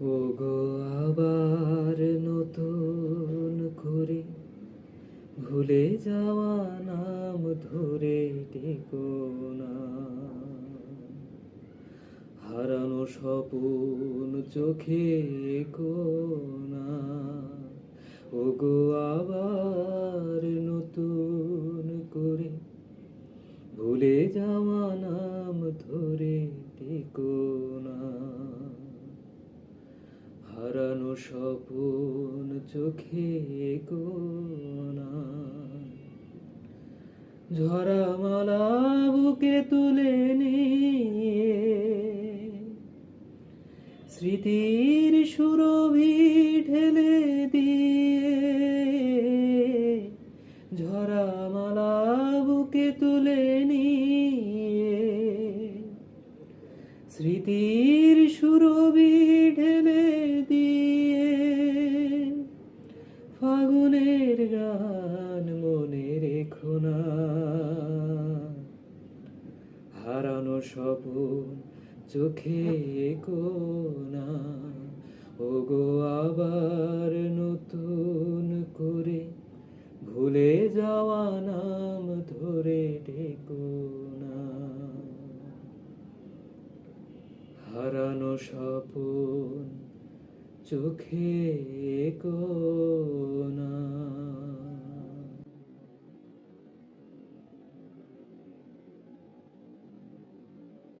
ও গো আবার নতুন করে ভুলে যাওয়া নাম ধরে টেকো না। হারানো স্বপন চোখে কোনা ও গো আবার নতুন করে ভুলে যাওয়া নাম ধরে টেকো না হারানো স্বপন চোখে কোনা। ঝরা মালা বুকে তুলে নিয়ে স্মৃতির সুরভি ঢেলে দিয়ে ঝরা মালা বুকে তুলে নিয়ে স্মৃতির সুরভি ঢেলে ফাগুনের গান মনে রেখো না। হারানো স্বপন চোখে কোনা ও গো আবার নতুন করে ভুলে যাওয়া নাম ধরে ডেকো না। হারানো স্বপন চোখে কোনা